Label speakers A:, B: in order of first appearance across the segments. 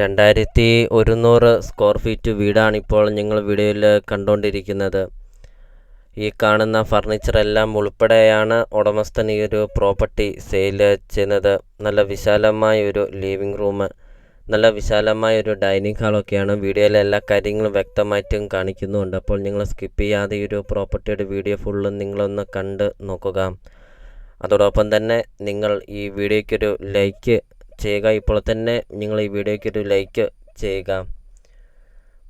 A: രണ്ടായിരത്തി ഒരുന്നൂറ് square feet വീടാണ് ഇപ്പോൾ നിങ്ങൾ വീഡിയോയിൽ കണ്ടുകൊണ്ടിരിക്കുന്നത്. ഈ കാണുന്ന ഫർണിച്ചർ എല്ലാം ഉൾപ്പെടെയാണ് ഉടമസ്ഥൻ ഈ ഒരു പ്രോപ്പർട്ടി സെയിൽ ചെയ്യുന്നത്. നല്ല വിശാലമായ ഒരു ലിവിംഗ് റൂം നല്ല വിശാലമായ ഒരു ഡൈനിങ് ഹാളൊക്കെയാണ് വീഡിയോയിലെ എല്ലാ കാര്യങ്ങളും വ്യക്തമായിട്ടും കാണിക്കുന്നുണ്ട്. അപ്പോൾ നിങ്ങൾ സ്കിപ്പ് ചെയ്യാതെ ഈ ഒരു പ്രോപ്പർട്ടിയുടെ വീഡിയോ ഫുള്ളും നിങ്ങളൊന്ന് കണ്ട് നോക്കുക. അതോടൊപ്പം തന്നെ നിങ്ങൾ ഈ വീഡിയോയ്ക്കൊരു ലൈക്ക് ചെയ്യുക. ഇപ്പോൾ തന്നെ നിങ്ങൾ ഈ വീഡിയോയ്ക്ക് ഒരു ലൈക്ക് ചെയ്യുക.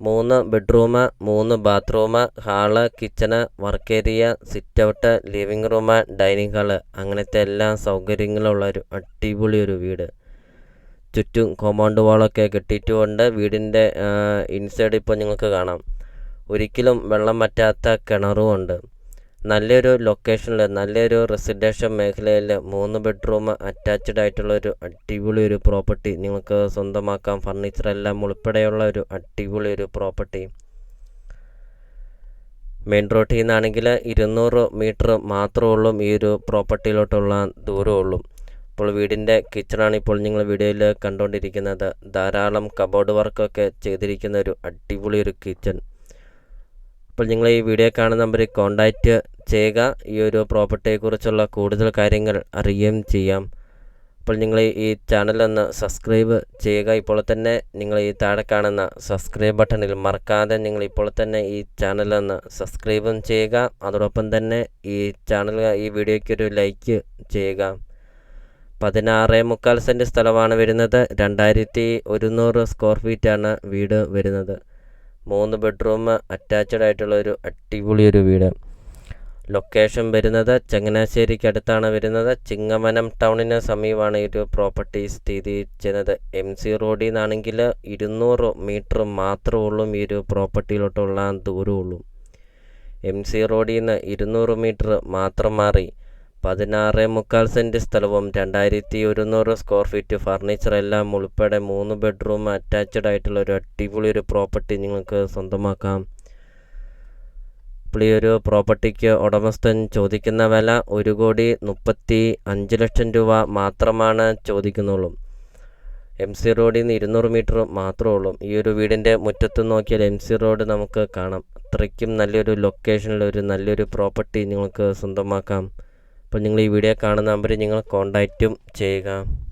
A: മൂന്ന് ബെഡ്റൂം മൂന്ന് bathroom hall kitchen work area sit out living room dining hall അങ്ങനത്തെ എല്ലാ സൗകര്യങ്ങളുള്ള ഒരു അടിപൊളി ഒരു വീട്. ചുറ്റും കോമ്പൗണ്ട് വാളൊക്കെ കെട്ടിയിട്ടുകൊണ്ട് വീടിന്റെ ഇൻസൈഡ് ഇപ്പോൾ നിങ്ങൾക്ക് കാണാം. ഒരിക്കലും വെള്ളം പറ്റാത്ത കിണറും ഉണ്ട് നല്ലൊരു ലൊക്കേഷനിൽ നല്ലൊരു റെസിഡൻഷ്യൽ മേഖലയിൽ മൂന്ന് ബെഡ്റൂം അറ്റാച്ച്ഡ് ആയിട്ടുള്ള ഒരു അടിപൊളി ഒരു പ്രോപ്പർട്ടി നിങ്ങൾക്ക് സ്വന്തമാക്കാം. ഫർണിച്ചർ എല്ലാം ഉൾപ്പെടെയുള്ള ഒരു അടിപൊളി ഒരു പ്രോപ്പർട്ടി മെയിൻ റോഡിൽ നിന്നാണെങ്കിൽ ഇരുന്നൂറ് മീറ്റർ മാത്രമേ ഉള്ളൂ ഈ ഒരു പ്രോപ്പർട്ടിയിലോട്ടുള്ള ദൂരമുള്ളൂ ഇപ്പോൾ വീടിന്റെ കിച്ചണാണ് ഇപ്പോൾ നിങ്ങൾ വീഡിയോയിൽ കണ്ടുകൊണ്ടിരിക്കുന്നത് ധാരാളം കബോർഡ് വർക്കൊക്കെ ചെയ്തിരിക്കുന്ന ഒരു അടിപൊളി ഒരു കിച്ചൺ അപ്പോൾ നിങ്ങൾ ഈ വീഡിയോ കാണുന്ന നമ്പറിൽ കോൺടാക്റ്റ് ചെയ്യുക ഈ ഒരു പ്രോപ്പർട്ടിയെക്കുറിച്ചുള്ള കൂടുതൽ കാര്യങ്ങൾ അറിയുകയും ചെയ്യാം. അപ്പോൾ നിങ്ങൾ ഈ ചാനൽ ഒന്ന് സബ്സ്ക്രൈബ് ചെയ്യുക. ഇപ്പോൾ തന്നെ നിങ്ങൾ ഈ താഴെ കാണുന്ന സബ്സ്ക്രൈബ് ബട്ടണിൽ മറക്കാതെ നിങ്ങൾ ഇപ്പോൾ തന്നെ ഈ ചാനൽ ഒന്ന് സബ്സ്ക്രൈബും ചെയ്യുക. അതോടൊപ്പം തന്നെ ഈ ചാനൽ ഈ വീഡിയോയ്ക്ക് ഒരു ലൈക്ക് ചെയ്യുക. പതിനാറ് മുക്കാൽ സെന്റ് സ്ഥലമാണ് വരുന്നത്. രണ്ടായിരത്തി ഒരുന്നൂറ് സ്ക്വയർ ഫീറ്റാണ് വീട് വരുന്നത്. മൂന്ന് ബെഡ്റൂം അറ്റാച്ച്ഡ് ആയിട്ടുള്ള ഒരു അടിപൊളി ഒരു വീട്. ലൊക്കേഷൻ വരുന്നത് ചങ്ങനാശ്ശേരിക്ക് അടുത്താണ് വരുന്നത്. ചിങ്ങമനം ടൗണിന് സമീപമാണ് ഈ ഒരു പ്രോപ്പർട്ടി സ്ഥിതി ചെയ്യുന്നത്. എം സി റോഡിൽ നിന്നാണെങ്കിൽ ഇരുന്നൂറ് മീറ്റർ മാത്രമേ ഉള്ളൂ ഈ ഒരു പ്രോപ്പർട്ടിയിലോട്ടുള്ള ദൂരമുള്ളൂ. എം സി റോഡിൽ നിന്ന് ഇരുന്നൂറ് മീറ്റർ മാത്രം മാറി. പതിനാറ് മുക്കാൽ സെന്റ് സ്ഥലവും രണ്ടായിരത്തി ഒരുന്നൂറ് സ്ക്വയർ ഫീറ്റ് ഫർണിച്ചർ എല്ലാം ഉൾപ്പെടെ മൂന്ന് ബെഡ്റൂം അറ്റാച്ച്ഡ് ആയിട്ടുള്ള ഒരു അടിപൊളി ഒരു പ്രോപ്പർട്ടി നിങ്ങൾക്ക് സ്വന്തമാക്കാം. ഒരു പ്രോപ്പർട്ടിക്ക് ഉടമസ്ഥൻ ചോദിക്കുന്ന വില ഒരു കോടി മുപ്പത്തി അഞ്ച് ലക്ഷം രൂപ മാത്രമാണ് ചോദിക്കുന്നുള്ളൂ. എം സി റോഡിൽ നിന്ന് ഇരുന്നൂറ് മീറ്റർ മാത്രമേ ഉള്ളൂ. ഈ ഒരു വീടിന്റെ മുറ്റത്ത് നോക്കിയാൽ എം സി റോഡ് നമുക്ക് കാണാം. അത്രയ്ക്കും നല്ലൊരു ലൊക്കേഷനിൽ ഒരു നല്ലൊരു പ്രോപ്പർട്ടി നിങ്ങൾക്ക് സ്വന്തമാക്കാം. അപ്പോൾ നിങ്ങൾ ഈ വീഡിയോ കാണുന്ന നമ്പറിൽ നിങ്ങൾ കോൺടാക്റ്റും ചെയ്യുക.